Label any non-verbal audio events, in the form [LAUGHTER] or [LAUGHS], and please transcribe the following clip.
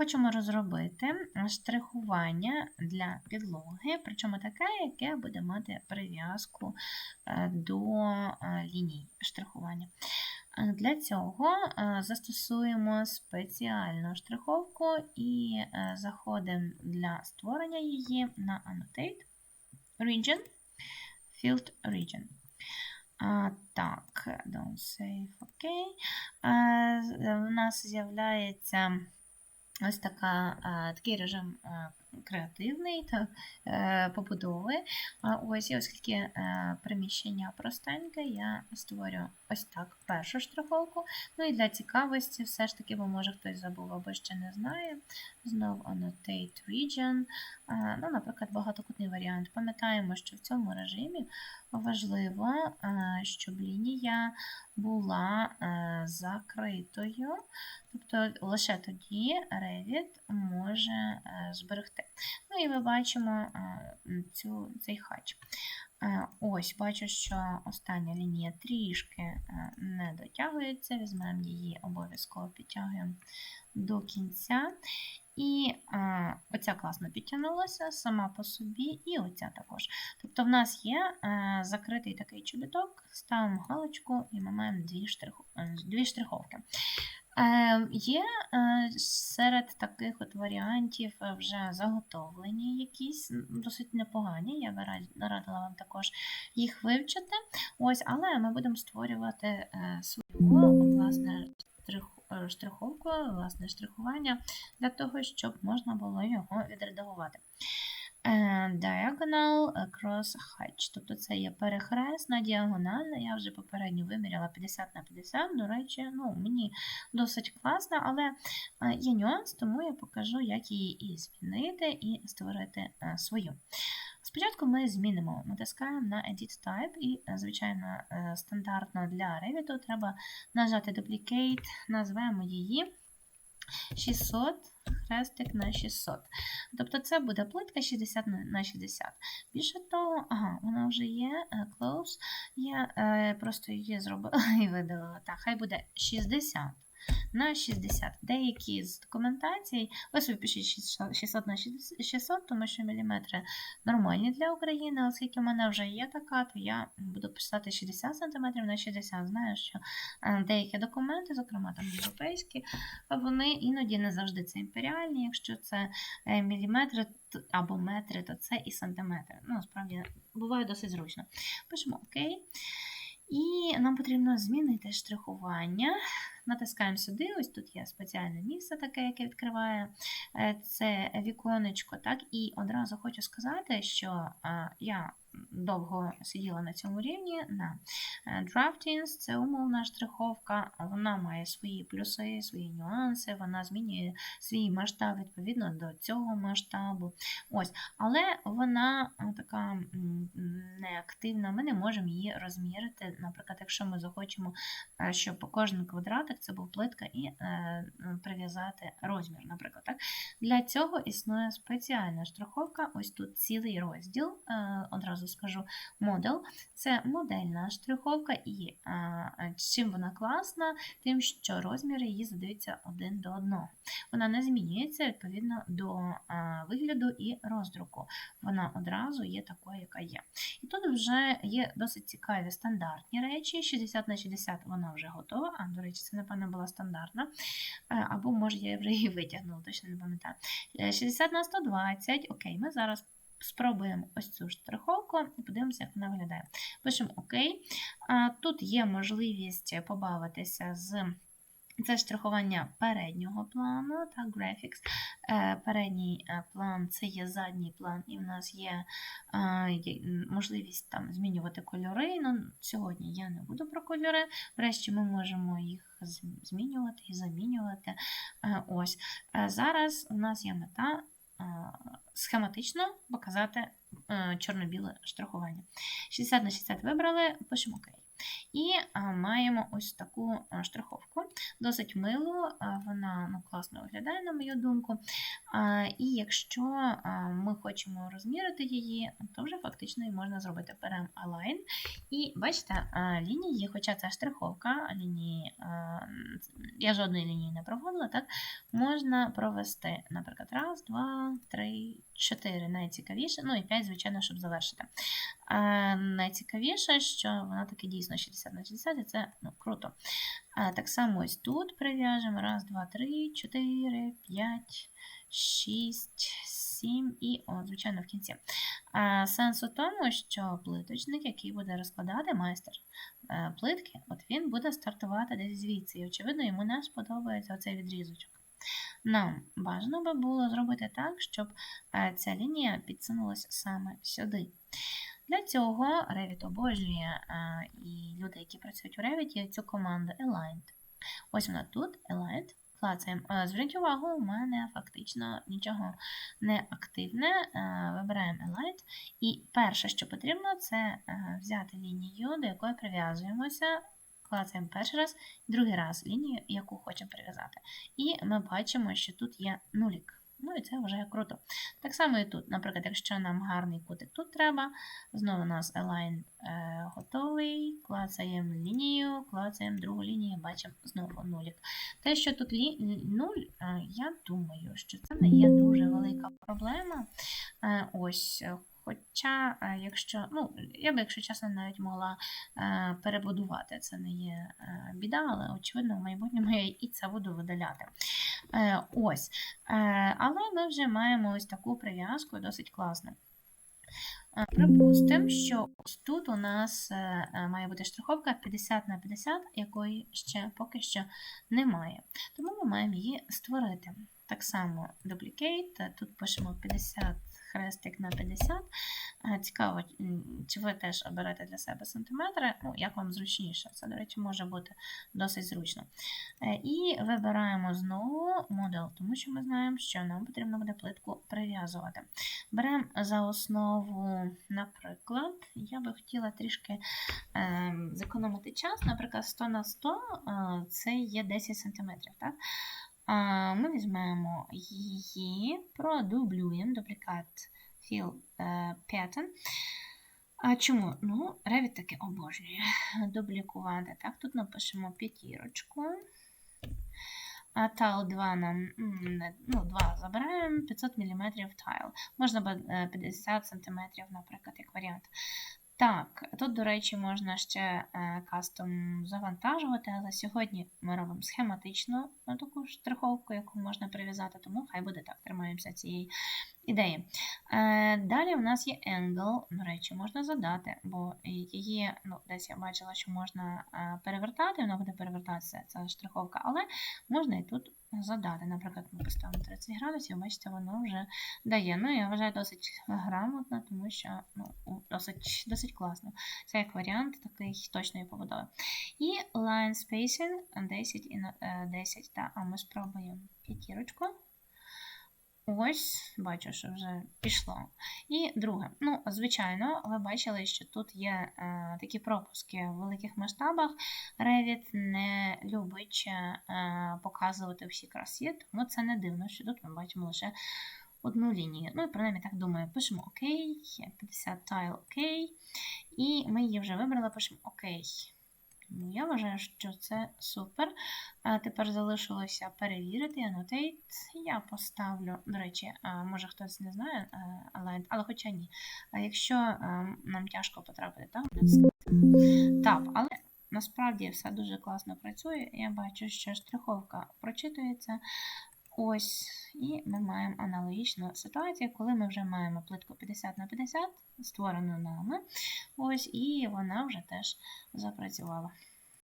Хочемо розробити штрихування для підлоги, причому таке, яке буде мати прив'язку е, до е, ліній штрихування. Е, Для цього застосуємо спеціальну штриховку і заходимо для створення її на Annotate Region, Field Region. А, так, don't save. А, з- нас з'являється ось така, такий режим а, креативний та е, побудови. Ось, і оскільки е, приміщення простеньке, я створю ось так першу штриховку. Ну і для цікавості, все ж таки, бо може хтось забув або ще не знає. Знову Annotate Region. А, ну, наприклад, багатокутний варіант. Пам'ятаємо, що в цьому режимі важливо, е, щоб лінія була е, закритою, тобто лише тоді Revit може е, зберегти. Ну і ми бачимо е, цю, цей хач. Е, Ось, бачу, що остання лінія трішки е, не дотягується. Візьмемо її, обов'язково підтягуємо до кінця. І оця класно підтягнулася сама по собі, і оця також. Тобто в нас є закритий такий чобіток, ставимо галочку і ми маємо дві, штрих, дві штриховки. Е, є е, серед таких от варіантів е, вже заготовлені якісь досить непогані. Я би рад- радила вам також їх вивчити. Ось, але ми будемо створювати свою власне штриховку, власне штрихування для того, щоб можна було його відредагувати. Е, Diagonal across hatch. Тобто це є перехресна, діагональна. Я вже попередньо виміряла 50 на 50. До речі, ну, мені досить класно, але е, є нюанс, тому я покажу, як її і змінити, і створити е, свою. Спочатку ми змінимо, натискаємо на Edit Type, і, е, звичайно, е, стандартно для Revit треба нажати Duplicate, назвемо її 600 хрестик на 600. Тобто це буде плитка 60 на- на 60. Більше того, ага, вона вже є, е, close. Я е, просто її зробила [LAUGHS] і видалила. Так, хай буде 60 на 60. Деякі з документацій, ви собі пишіть 600 600 на 600, тому що міліметри нормальні для України, оскільки в мене вже є така, то я буду писати 60 см на 60. Знаю, що е, деякі документи, зокрема там європейські, вони іноді не завжди це імперіальні. Якщо це е, міліметри або метри, то це і сантиметри. Ну, насправді буває досить зручно. Пишемо ОК. І нам потрібно змінити штрихування. Натискаємо сюди, ось тут є спеціальне місце, таке, яке відкриває е, це віконечко. Так? І одразу хочу сказати, що е, я довго сиділа на цьому рівні на е, Draftings, це умовна штриховка, вона має свої плюси, свої нюанси, вона змінює свій масштаб відповідно до цього масштабу. Ось, але вона така неактивна, ми не можемо її розмірити. Наприклад, якщо ми захочемо, е, щоб кожен квадратик це був плитка і е, прив'язати розмір, наприклад. Так? Для цього існує спеціальна штриховка. Ось тут цілий розділ, е, одразу скажу, модел. Це модельна штриховка, і е, чим вона класна, тим, що розміри її задаються один до одного. Вона не змінюється відповідно до е, вигляду і роздруку. Вона одразу є такою, яка є. І тут вже є досить цікаві стандартні речі. 60 на 60 вона вже готова. А, до речі, це, напевно, була стандартна. Або, може, я вже її витягнула, точно не пам'ятаю. Е, 60 на 120. Окей, ми зараз спробуємо ось цю штриховку і подивимося, як вона виглядає. Пишемо ОК. Тут є можливість побавитися з. Це штрихування переднього плану, так, graphics. Е, Передній е, план це є задній план, і в нас є е, є, можливість там змінювати кольори. Ну, сьогодні я не буду про кольори. Врешті ми можемо їх змінювати і замінювати. Ось. Зараз у нас є мета схематично показати е, чорно-біле штрихування. 60 на 60 вибрали, пишемо ОК. І маємо ось таку штриховку, досить милу, вона ну, класно виглядає, на мою думку. І якщо ми хочемо розмірити її, то вже фактично її можна зробити. Беремо Align. І бачите, лінії, хоча це штриховка, лінії, я жодної лінії не проводила, так, можна провести, наприклад, раз, два, три, чотири найцікавіше, ну і п'ять, звичайно, щоб завершити. А, найцікавіше, що вона таки дійсно 60 на 60, і це ну, круто. А, так само ось тут прив'яжемо. Раз, два, три, чотири, п'ять, шість, сім і, о, звичайно, в кінці. А, сенс у тому, що плиточник, який буде розкладати майстер е, плитки, от він буде стартувати десь звідси. І, очевидно, йому не сподобається оцей відрізочок. Нам бажано би було зробити так, щоб е, ця лінія підсунулася саме сюди. Для цього Revit обожнює е, і люди, які працюють у Revit, цю команду Aligned. Ось вона тут, Aligned. Клацаємо. Е, Зверніть увагу, у мене фактично нічого не активне. Е, Вибираємо Aligned. І перше, що потрібно, це взяти лінію, до якої прив'язуємося. Клацаємо перший раз, другий раз лінію, яку хочемо прив'язати. І ми бачимо, що тут є нулік. Ну і це вже круто. Так само і тут. Наприклад, якщо нам гарний кутик тут треба, знову у нас align е, готовий, клацаємо лінію, клацаємо другу лінію, бачимо знову нулік. Те, що тут лі... нуль, е, я думаю, що це не є дуже велика проблема. Е, ось. Хоча, е, якщо, ну, я б, якщо чесно, навіть могла е, перебудувати. Це не є е, біда, але очевидно, в майбутньому я і це буду видаляти. Ось. Але ми вже маємо ось таку прив'язку, досить класну. Припустимо, що ось тут у нас має бути штриховка 50 на 50, якої ще поки що немає. Тому ми маємо її створити. Так само duplicate, тут пишемо 50 хрестик на 50. Е, Цікаво, чи ви теж оберете для себе сантиметри, ну, як вам зручніше. Це, до речі, може бути досить зручно. Е, І вибираємо знову модел, тому що ми знаємо, що нам потрібно буде плитку прив'язувати. Беремо за основу, наприклад, я би хотіла трішки е, зекономити час, наприклад, 100 на 100 е, це є 10 см. Ми візьмемо її, продублюємо, дублікат fill е, pattern. А чому? Ну, Revit таки обожнює дублікувати. Так, тут напишемо п'ятірочку. А тал 2 нам ну, 2 забираємо, 500 мм тайл. Можна е, 50 см, наприклад, як варіант. Так, тут, до речі, можна ще е, кастом завантажувати, але сьогодні ми робимо схематичну таку штриховку, яку можна прив'язати, тому хай буде так, тримаємося цієї ідеї. Е, Далі у нас є angle, до речі, можна задати, бо її, ну, десь я бачила, що можна е, перевертати, вона буде перевертатися, ця штриховка, але можна і тут задати. Наприклад, ми поставимо 30 градусів, бачите, воно вже дає. Ну, я вважаю досить грамотно, тому що ну, досить, досить класно. Це як варіант такий точної побудови. І line spacing 10 і на- е, 10. Та, а ми спробуємо п'ятірочку. Ось, бачу, що вже пішло. І друге, ну, звичайно, ви бачили, що тут є е, такі пропуски в великих масштабах. Revit не любить е, показувати всі красі, тому це не дивно, що тут ми бачимо лише одну лінію. Ну, і принаймні так думаю, пишемо ОК, 50 тайл ОК, і ми її вже вибрали, пишемо ОК. Ну, я вважаю, що це супер. А тепер залишилося перевірити, annotate. Я поставлю, до речі, може хтось не знає, а, але, але хоча ні. А якщо нам тяжко потрапити, так, так, але насправді все дуже класно працює. Я бачу, що штриховка прочитується. Ось, і ми маємо аналогічну ситуацію, коли ми вже маємо плитку 50 на 50, створену нами. Ось, і вона вже теж запрацювала.